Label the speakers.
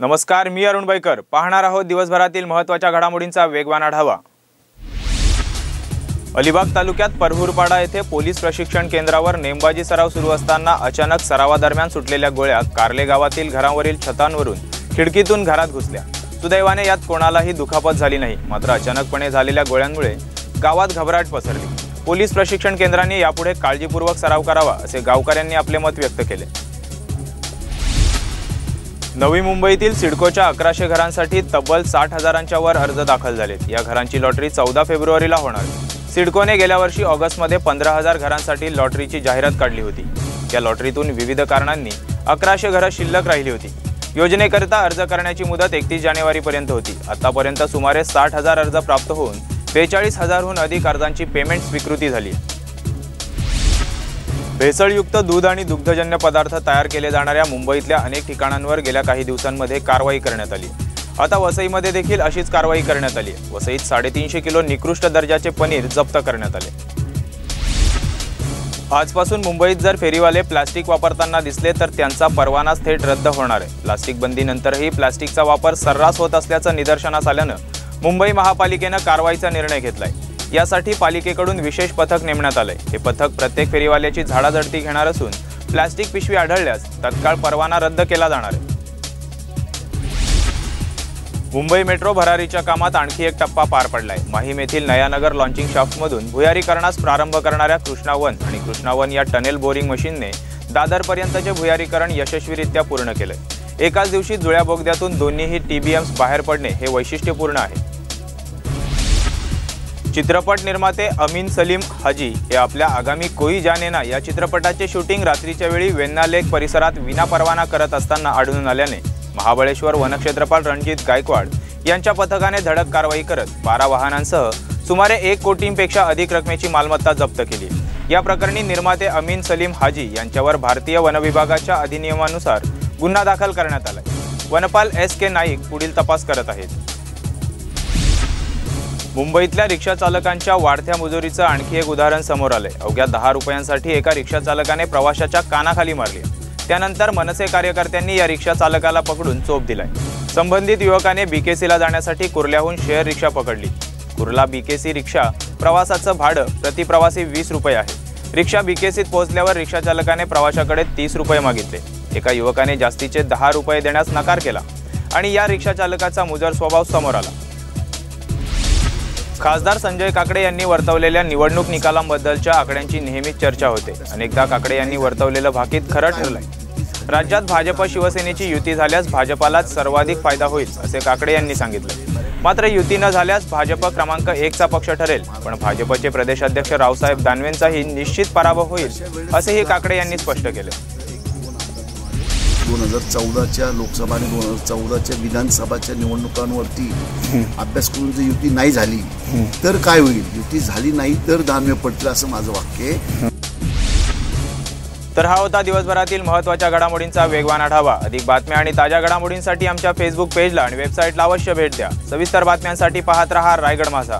Speaker 1: नमस्कार मी अरुण बैकर. पाहणार आहोत दिवसभरातील महत्त्वाच्या घडामोडींचा वेगवान आढावा. अलिबाग तालुक्यात परहूरपाडा येथे पोलीस प्रशिक्षण केंद्रावर नेमबाजी सराव सुरू असताना अचानक सरावादरम्यान सुटलेल्या गोळ्या कारले गावातील घरावरील छतांवरून खिडकीतून घरात घुसल्या. सुदैवाने यात कोणालाही दुखापत झाली नाही मात्र अचानकपणे झालेल्या गोळ्यांमुळे गावात घबराट पसरली. पोलीस प्रशिक्षण केंद्राने यापुढे काळजीपूर्वक सराव करावा असे गावकऱ्यांनी आपले मत व्यक्त केले. नवी मुंबईतील सिडकोच्या अकराशे घरांसाठी तब्बल साठ हजारांच्या वर अर्ज दाखल झालेत. या घरांची लॉटरी चौदा फेब्रुवारीला होणार. सिडकोने गेल्या वर्षी ऑगस्टमध्ये पंधरा हजार घरांसाठी लॉटरीची जाहिरात काढली होती. या लॉटरीतून विविध कारणांनी अकराशे घरं शिल्लक राहिली होती. योजनेकरिता अर्ज करण्याची मुदत एकतीस जानेवारीपर्यंत होती. आतापर्यंत सुमारे साठ हजार अर्ज प्राप्त होऊन बेचाळीस हजारहून अधिक अर्जांची पेमेंट स्वीकृती झाली भेसळयुक्त दूध आणि दुग्धजन्य पदार्थ तयार केले जाणाऱ्या मुंबईतल्या अनेक ठिकाणांवर गेल्या काही दिवसांमध्ये कारवाई करण्यात आली. आता वसईमध्ये देखील अशीच कारवाई करण्यात आली. वसईत साडेतीनशे किलो निकृष्ट दर्जाचे पनीर जप्त करण्यात आले. आजपासून मुंबईत जर फेरीवाले प्लास्टिक वापरताना दिसले तर त्यांचा परवानाच थेट रद्द होणार आहे. प्लास्टिक बंदीनंतरही प्लास्टिकचा वापर सर्रास होत असल्याचं निदर्शनास आल्यानं मुंबई महापालिकेनं कारवाईचा निर्णय घेतलाय. यासाठी पालिकेकडून विशेष पथक नेमण्यात आलंय. हे पथक प्रत्येक फेरीवाल्याची झाडाझडती घेणार असून प्लास्टिक पिशवी आढळल्यास तत्काळ परवाना रद्द केला जाणार आहे. मुंबई मेट्रो भरारीच्या कामात आणखी एक टप्पा पार पडलाय. माहीम येथील नयानगर लॉन्चिंग शाफ्टमधून भुयारीकरणास प्रारंभ करणाऱ्या कृष्णावन आणि कृष्णावन या टनेल बोरिंग मशीनने दादरपर्यंतचे भुयारीकरण यशस्वीरित्या पूर्ण केलंय. एकाच दिवशी जुळ्या बोगद्यातून दोन्हीही टीबीएम्स बाहेर पडणे हे वैशिष्ट्यपूर्ण आहे. चित्रपट निर्माते अमीन सलीम हाजी हे आपल्या आगामी कोई जाने ना या चित्रपटाचे शूटिंग रात्रीच्या वेळी वेन्नालेक परिसरात विनापरवाना करत असताना आढळून आल्याने महाबळेश्वर वनक्षेत्रपाल रणजित गायकवाड यांच्या पथकाने धडक कारवाई करत बारा वाहनांसह सुमारे एक कोटींपेक्षा अधिक रकमेची मालमत्ता जप्त केली. या प्रकरणी निर्माते अमीन सलीम हाजी यांच्यावर भारतीय वनविभागाच्या अधिनियमानुसार गुन्हा दाखल करण्यात आला वनपाल एस के नाईक पुढील तपास करत आहेत. मुंबईतल्या रिक्षा चालकांच्या वाढत्या मुजुरीचं आणखी एक उदाहरण समोर आलंय. अवघ्या दहा रुपयांसाठी एका रिक्षा चालकाने प्रवाशाच्या कानाखाली मारली. त्यानंतर मनसे कार्यकर्त्यांनी या रिक्षा चालकाला पकडून चोप दिलाय. संबंधित युवकाने बीकेसीला जाण्यासाठी कुर्ल्याहून शेअर रिक्षा पकडली. कुर्ला बीकेसी रिक्षा प्रवासाचं भाडं प्रति प्रवासी वीस रुपये आहे. रिक्षा बीकेसीत पोहोचल्यावर रिक्षा चालकाने प्रवाशाकडे तीस रुपये मागितले. एका युवकाने जास्तीचे दहा रुपये देण्यास नकार केला आणि या रिक्षा चालकाचा मुजर स्वभाव समोर आला. खासदार संजय काकडे यांनी वर्तवलेल्या निवडणूक निकालांबद्दलच्या आकड्यांची नेहमीच चर्चा होते. अनेकदा काकडे यांनी वर्तवलेलं भाकीत खरं ठरलंय. राज्यात भाजप शिवसेनेची युती झाल्यास भाजपालाच सर्वाधिक फायदा होईल असे काकडे यांनी सांगितले. मात्र युती न झाल्यास भाजप क्रमांक एकचा पक्ष ठरेल पण भाजपचे प्रदेशाध्यक्ष रावसाहेब दानवेंचाही निश्चित पराभव होईल असेही काकडे यांनी स्पष्ट केले.
Speaker 2: दोन हजार चौदाच्या लोकसभा आणि दोन हजार चौदाच्या विधानसभाच्या निवडणुकांवरती अभ्यास करून जर युती नाही झाली तर काय होईल? युती झाली नाही तर दानवे पडतील असं माझं वाक्य आहे.
Speaker 1: तर हा होता दिवसभरातील महत्त्वाच्या घडामोडींचा वेगवान आढावा. अधिक बातम्या आणि ताज्या घडामोडींसाठी आमच्या फेसबुक पेजला आणि वेबसाईटला अवश्य भेट द्या. सविस्तर बातम्यांसाठी पाहत रहा रायगड माझा.